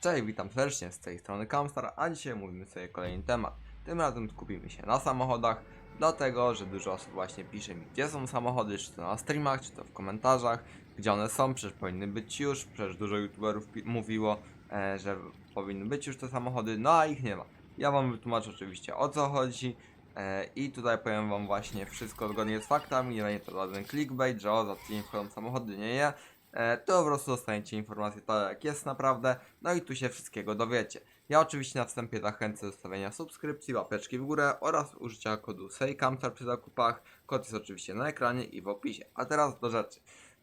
Cześć, witam serdecznie z tej strony Kamstar, a dzisiaj mówimy sobie kolejny temat. Tym razem skupimy się na samochodach, dlatego że dużo osób właśnie pisze mi, gdzie są samochody, czy to na streamach, czy to w komentarzach, gdzie one są, przecież powinny być już, przecież dużo youtuberów mówiło, e, że powinny być już te samochody, no a ich nie ma. Ja wam wytłumaczę oczywiście o co chodzi e, i tutaj powiem wam właśnie wszystko zgodnie z faktami, nie będzie to żaden clickbait, że o za tydzień wchodzą samochody, nie, nie. E, to po prostu dostaniecie informację tak jak jest naprawdę, no i tu się wszystkiego dowiecie. Ja oczywiście na wstępie zachęcę do zostawienia subskrypcji, łapeczki w górę oraz użycia kodu SEJKAMSTAR przy zakupach. Kod jest oczywiście na ekranie i w opisie. A teraz do rzeczy.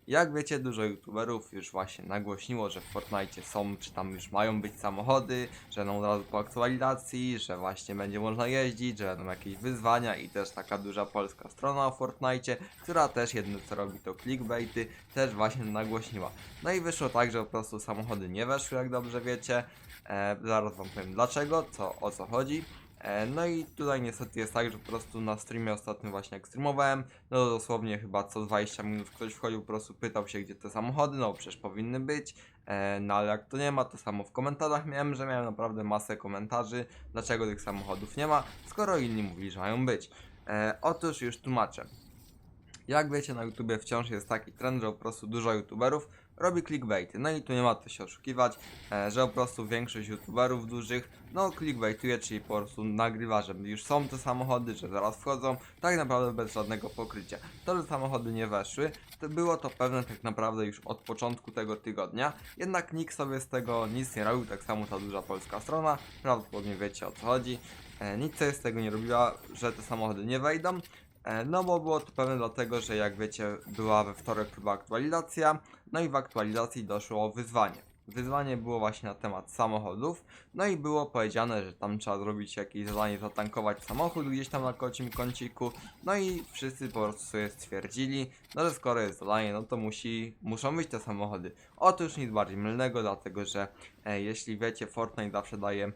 Jak wiecie, dużo youtuberów już właśnie nagłośniło, że w Fortnite są, czy tam już mają być samochody, że będą od razu po aktualizacji, że właśnie będzie można jeździć, że będą jakieś wyzwania i też taka duża polska strona o Fortnite, która też jedno co robi to clickbaity, też właśnie nagłośniła. No i wyszło tak, że po prostu samochody nie weszły, jak dobrze wiecie. E, zaraz wam powiem dlaczego, co, o co chodzi. E, no i tutaj niestety jest tak, że po prostu na streamie ostatnio właśnie jak streamowałem, no to dosłownie chyba co 20 minut ktoś wchodził, po prostu pytał się gdzie te samochody, no przecież powinny być, e, no ale jak to nie ma, to samo w komentarzach miałem, że miałem naprawdę masę komentarzy, dlaczego tych samochodów nie ma, skoro inni mówili, że mają być. E, otóż już tłumaczę. Jak wiecie, na YouTubie wciąż jest taki trend, że po prostu dużo YouTuberów robi clickbaity. No i tu nie ma co się oszukiwać, e, że po prostu większość YouTuberów dużych, no clickbaituje, czyli po prostu nagrywa, że już są te samochody, że zaraz wchodzą, tak naprawdę bez żadnego pokrycia. To, że samochody nie weszły, to było to pewne tak naprawdę już od początku tego tygodnia, jednak nikt sobie z tego nic nie robił, tak samo ta duża polska strona, prawdopodobnie wiecie o co chodzi. E, nic sobie z tego nie robiła, że te samochody nie wejdą, No bo było to pewne dlatego, że jak wiecie była we wtorek chyba aktualizacja, no i w aktualizacji doszło wyzwanie. Wyzwanie było właśnie na temat samochodów, no i było powiedziane, że tam trzeba zrobić jakieś zadanie, zatankować samochód gdzieś tam na kocim kąciku, no i wszyscy po prostu sobie stwierdzili, no że skoro jest zadanie, no to musi, muszą być te samochody. Otóż nic bardziej mylnego, dlatego że e, jeśli wiecie, Fortnite zawsze daje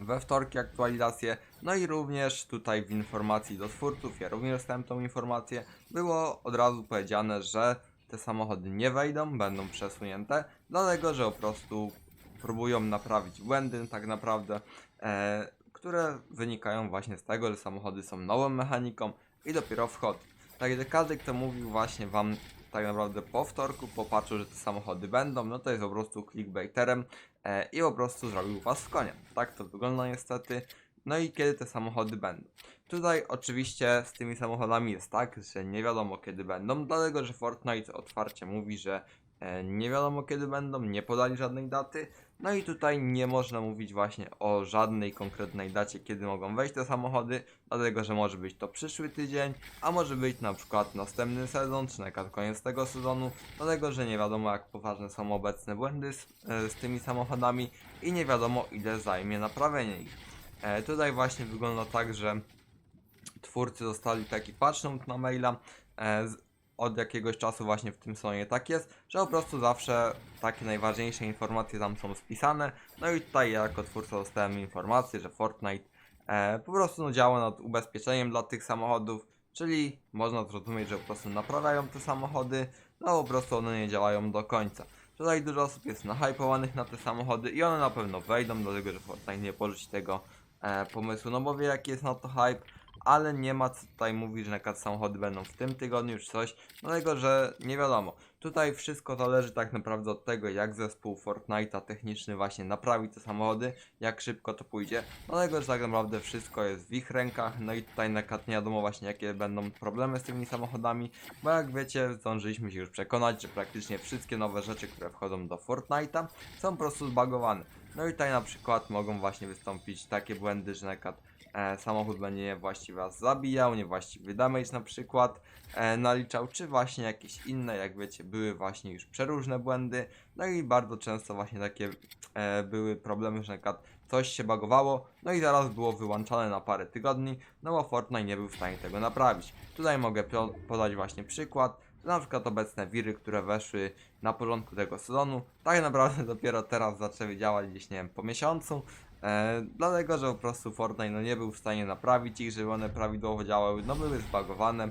we wtorki aktualizację. No i również tutaj w informacji do twórców, ja również dostałem tą informację, było od razu powiedziane, że te samochody nie wejdą, będą przesunięte, dlatego że po prostu próbują naprawić błędy tak naprawdę, e, które wynikają właśnie z tego, że samochody są nową mechaniką i dopiero wchodzą. Tak, że każdy, kto mówił właśnie wam tak naprawdę po wtorku, popatrzył, że te samochody będą, no to jest po prostu clickbaiterem i po prostu zrobił was w konia. Tak to wygląda niestety. No i kiedy te samochody będą? Tutaj oczywiście z tymi samochodami jest tak, że nie wiadomo kiedy będą, dlatego że Fortnite otwarcie mówi, że e, nie wiadomo kiedy będą, nie podali żadnej daty. No i tutaj nie można mówić właśnie o żadnej konkretnej dacie, kiedy mogą wejść te samochody, dlatego że może być to przyszły tydzień, a może być na przykład następny sezon, czy na przykład koniec tego sezonu, dlatego że nie wiadomo jak poważne są obecne błędy z, e, z tymi samochodami i nie wiadomo ile zajmie naprawienie ich. E, tutaj właśnie wygląda tak, że twórcy dostali taki note na maila. E, z, od jakiegoś czasu właśnie w tym stronie tak jest, że po prostu zawsze takie najważniejsze informacje tam są spisane. No i tutaj ja jako twórca dostałem informację, że Fortnite e, po prostu no, działa nad ubezpieczeniem dla tych samochodów, czyli można zrozumieć, że po prostu naprawiają te samochody, no po prostu one nie działają do końca. Tutaj dużo osób jest nahypowanych na te samochody i one na pewno wejdą, dlatego że Fortnite nie porzuci tego e, pomysłu, no bo wie jaki jest na to hype, ale nie ma co tutaj mówić, że na samochody będą w tym tygodniu czy coś, dlatego że nie wiadomo. Tutaj wszystko zależy tak naprawdę od tego, jak zespół Fortnite'a techniczny właśnie naprawi te samochody, jak szybko to pójdzie, dlatego że tak naprawdę wszystko jest w ich rękach, no i tutaj na przykład nie wiadomo właśnie jakie będą problemy z tymi samochodami, bo jak wiecie, zdążyliśmy się już przekonać, że praktycznie wszystkie nowe rzeczy, które wchodzą do Fortnite'a są po prostu zbagowane. No i tutaj na przykład mogą właśnie wystąpić takie błędy, że na przykład e, samochód będzie niewłaściwie was zabijał, niewłaściwy damage na przykład e, naliczał, czy właśnie jakieś inne, jak wiecie, były właśnie już przeróżne błędy, no i bardzo często właśnie takie e, były problemy, że na przykład coś się bagowało, no i zaraz było wyłączane na parę tygodni, no bo Fortnite nie był w stanie tego naprawić. Tutaj mogę podać właśnie przykład, na przykład obecne wiry, które weszły na początku tego sezonu, tak naprawdę dopiero teraz zaczęły działać gdzieś, nie wiem, po miesiącu, E, dlatego, że po prostu Fortnite no, nie był w stanie naprawić ich, żeby one prawidłowo działały, no były zbagowane.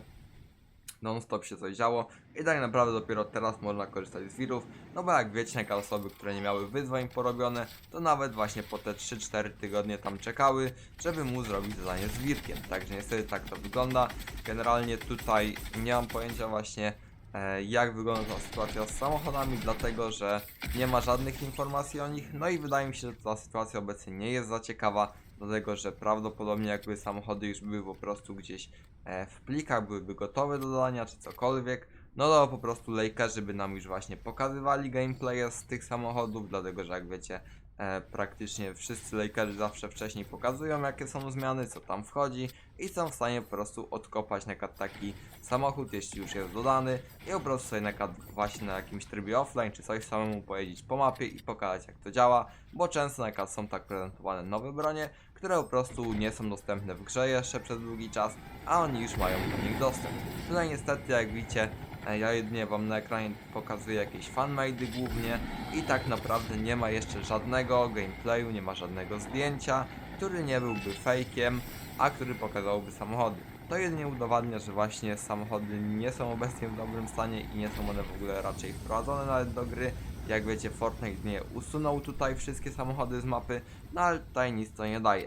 Non-stop się coś działo i tak naprawdę dopiero teraz można korzystać z wirów, no bo jak wiecie, jak osoby, które nie miały wyzwań porobione, to nawet właśnie po te 3-4 tygodnie tam czekały, żeby mu zrobić zadanie z wirkiem, także niestety tak to wygląda. Generalnie tutaj nie mam pojęcia właśnie e, jak wygląda ta sytuacja z samochodami, dlatego że nie ma żadnych informacji o nich, no i wydaje mi się, że ta sytuacja obecnie nie jest za ciekawa, dlatego że prawdopodobnie jakby samochody już były po prostu gdzieś e, w plikach, byłyby gotowe do dodania czy cokolwiek, no to po prostu Lakerzy by nam już właśnie pokazywali gameplaye z tych samochodów, dlatego że jak wiecie, e, praktycznie wszyscy Lakerzy zawsze wcześniej pokazują jakie są zmiany, co tam wchodzi i są w stanie po prostu odkopać na taki samochód, jeśli już jest dodany i po prostu sobie na właśnie na jakimś trybie offline czy coś samemu pojeździć po mapie i pokazać jak to działa, bo często na są tak prezentowane nowe bronie, które po prostu nie są dostępne w grze jeszcze przez długi czas, a oni już mają do nich dostęp. Tutaj niestety jak widzicie e, ja jedynie wam na ekranie pokazuję jakieś fanmade głównie i tak naprawdę nie ma jeszcze żadnego gameplayu, nie ma żadnego zdjęcia, który nie byłby fejkiem, a który pokazałby samochody. To jedynie udowadnia, że właśnie samochody nie są obecnie w dobrym stanie i nie są one w ogóle raczej wprowadzone nawet do gry. Jak wiecie, Fortnite nie usunął tutaj wszystkie samochody z mapy, no ale tutaj nic to nie daje.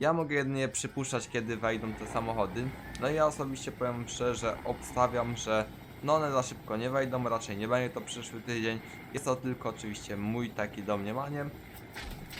Ja mogę jedynie przypuszczać, kiedy wejdą te samochody. No i ja osobiście powiem szczerze, obstawiam, że no one za szybko nie wejdą, raczej nie będzie to przyszły tydzień. Jest to tylko oczywiście mój taki domniemanie,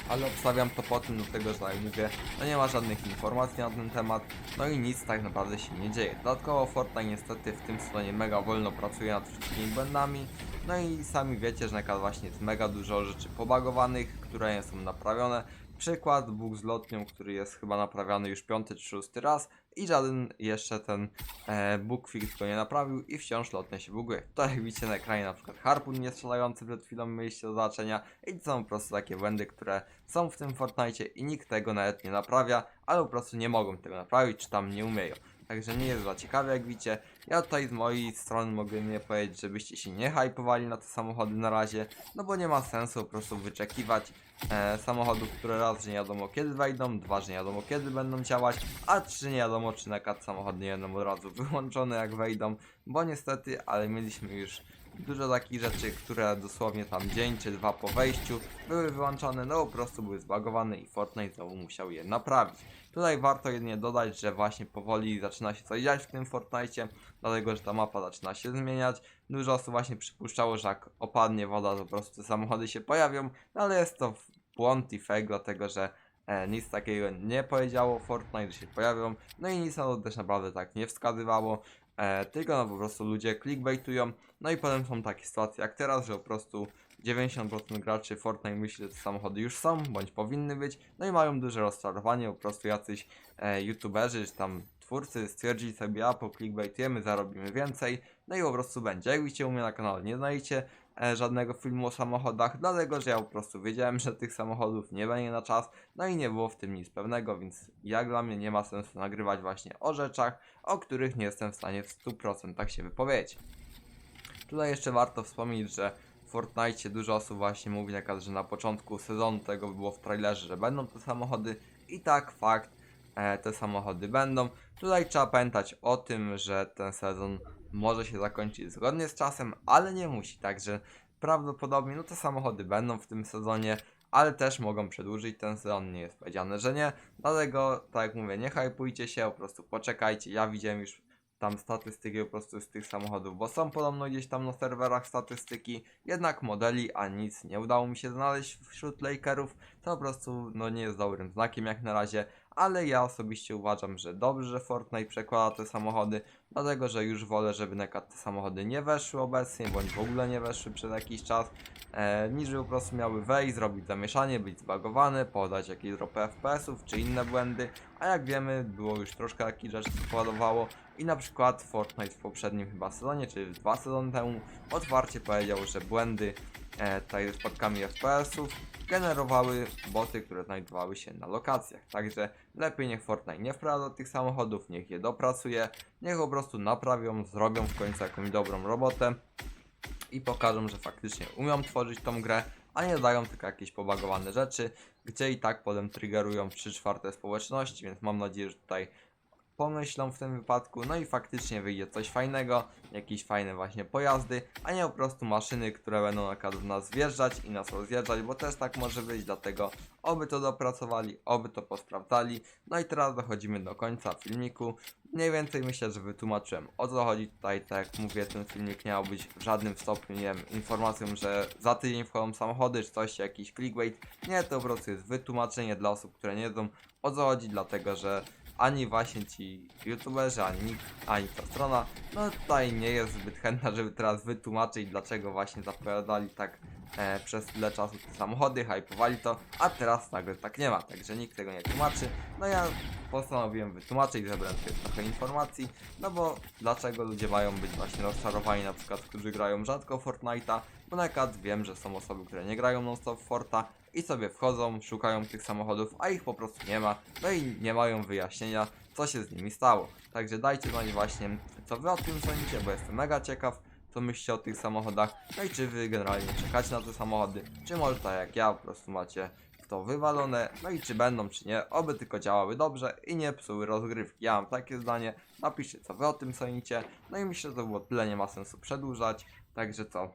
ale obstawiam to po tym, dlatego że jak mówię, no nie ma żadnych informacji na ten temat, no i nic tak naprawdę się nie dzieje. Dodatkowo Fortnite niestety w tym sezonie mega wolno pracuje nad wszystkimi błędami, no i sami wiecie, że na przykład właśnie jest mega dużo rzeczy pobagowanych, które nie są naprawione. Przykład bóg z lotnią, który jest chyba naprawiany już piąty czy szósty raz i żaden jeszcze ten e, bóg fix go nie naprawił i wciąż lotnia się buguje. To jak widzicie na ekranie na przykład harpun nie strzelający przed chwilą mieliście do zobaczenia i to są po prostu takie błędy, które są w tym Fortnite i nikt tego nawet nie naprawia, ale po prostu nie mogą tego naprawić, czy tam nie umieją. Także nie jest za ciekawe jak widzicie. Ja tutaj z mojej strony mogę nie powiedzieć, żebyście się nie hypowali na te samochody na razie, no bo nie ma sensu po prostu wyczekiwać e, samochodów, które raz, że nie wiadomo kiedy wejdą, dwa, że nie wiadomo kiedy będą działać, a trzy nie wiadomo czy na przykład samochody nie będą od razu wyłączone jak wejdą, bo niestety, ale mieliśmy już dużo takich rzeczy, które dosłownie tam dzień czy dwa po wejściu były wyłączone, no po prostu były zbagowane i Fortnite znowu musiał je naprawić. Tutaj warto jedynie dodać, że właśnie powoli zaczyna się coś dziać w tym Fortnite, dlatego że ta mapa zaczyna się zmieniać. Dużo osób właśnie przypuszczało, że jak opadnie woda, to po prostu te samochody się pojawią, no ale jest to błąd i fake, dlatego że e, nic takiego nie powiedziało Fortnite, się pojawią, no i nic na to też naprawdę tak nie wskazywało. E, tylko no po prostu ludzie clickbaitują, no i potem są takie sytuacje jak teraz, że po prostu 90% graczy Fortnite myśli, że te samochody już są, bądź powinny być, no i mają duże rozczarowanie, po prostu jacyś e, youtuberzy, czy tam twórcy stwierdzili sobie, a po clickbaitujemy, zarobimy więcej, no i po prostu będzie. Jak widzicie u mnie na kanale nie znajdziecie żadnego filmu o samochodach, dlatego że ja po prostu wiedziałem, że tych samochodów nie będzie na czas, no i nie było w tym nic pewnego, więc jak dla mnie nie ma sensu nagrywać właśnie o rzeczach, o których nie jestem w stanie w 100% się wypowiedzieć. Tutaj jeszcze warto wspomnieć, że w Fortnite dużo osób właśnie mówi na że na początku sezonu tego było w trailerze, że będą te samochody i tak fakt, e, te samochody będą. Tutaj trzeba pamiętać o tym, że ten sezon może się zakończyć zgodnie z czasem, ale nie musi, także prawdopodobnie no te samochody będą w tym sezonie, ale też mogą przedłużyć ten sezon, nie jest powiedziane, że nie. Dlatego, tak jak mówię, nie hypujcie się, po prostu poczekajcie. Ja widziałem już tam statystyki po prostu z tych samochodów, bo są podobno gdzieś tam na serwerach statystyki, jednak modeli, a nic nie udało mi się znaleźć wśród Lakerów, to po prostu no nie jest dobrym znakiem jak na razie, ale ja osobiście uważam, że dobrze, że Fortnite przekłada te samochody, dlatego że już wolę, żeby na te samochody nie weszły obecnie, bądź w ogóle nie weszły przez jakiś czas, e, niż żeby po prostu miały wejść, zrobić zamieszanie, być zbagowane, podać jakieś dropy FPS-ów czy inne błędy, a jak wiemy, było już troszkę takich rzeczy spowodowało i na przykład Fortnite w poprzednim chyba sezonie, czy dwa sezony temu, otwarcie powiedział, że błędy e, tutaj z spadkami FPS-ów generowały boty, które znajdowały się na lokacjach. Także lepiej niech Fortnite nie wprowadza tych samochodów, niech je dopracuje, niech po prostu naprawią, zrobią w końcu jakąś dobrą robotę i pokażą, że faktycznie umią tworzyć tą grę, a nie dają tylko jakieś pobagowane rzeczy, gdzie i tak potem triggerują 3 czwarte społeczności, więc mam nadzieję, że tutaj pomyślą w tym wypadku, no i faktycznie wyjdzie coś fajnego, jakieś fajne właśnie pojazdy, a nie po prostu maszyny, które będą na w nas wjeżdżać i nas rozjeżdżać, bo też tak może być, dlatego oby to dopracowali, oby to posprawdzali. No i teraz dochodzimy do końca filmiku. Mniej więcej myślę, że wytłumaczyłem o co chodzi tutaj, tak jak mówię, ten filmik nie miał być w żadnym stopniu, nie wiem, informacją, że za tydzień wchodzą samochody, czy coś, jakiś clickbait. Nie, to po prostu jest wytłumaczenie dla osób, które nie wiedzą o co chodzi, dlatego że ani właśnie ci youtuberzy, ani nikt, ani ta strona, no tutaj nie jest zbyt chętna, żeby teraz wytłumaczyć, dlaczego właśnie zapowiadali tak e, przez tyle czasu te samochody, hypowali to, a teraz nagle tak nie ma, także nikt tego nie tłumaczy. No ja postanowiłem wytłumaczyć, zebrać sobie trochę informacji, no bo dlaczego ludzie mają być właśnie rozczarowani, na przykład, którzy grają rzadko Fortnite'a, bo na przykład wiem, że są osoby, które nie grają non-stop Forta i sobie wchodzą, szukają tych samochodów, a ich po prostu nie ma, no i nie mają wyjaśnienia, co się z nimi stało. Także dajcie znać właśnie, co wy o tym sądzicie, bo jestem mega ciekaw, co myślicie o tych samochodach, no i czy wy generalnie czekacie na te samochody, czy może tak jak ja po prostu macie to wywalone, no i czy będą, czy nie, oby tylko działały dobrze i nie psuły rozgrywki. Ja mam takie zdanie, napiszcie co wy o tym sądzicie, no i myślę, że to było tyle, nie ma sensu przedłużać, także co,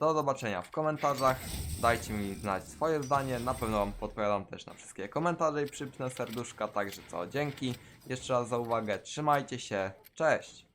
do zobaczenia w komentarzach, dajcie mi znać swoje zdanie, na pewno wam podpowiadam też na wszystkie komentarze i przypnę serduszka, także co, dzięki. Jeszcze raz za uwagę, trzymajcie się, cześć!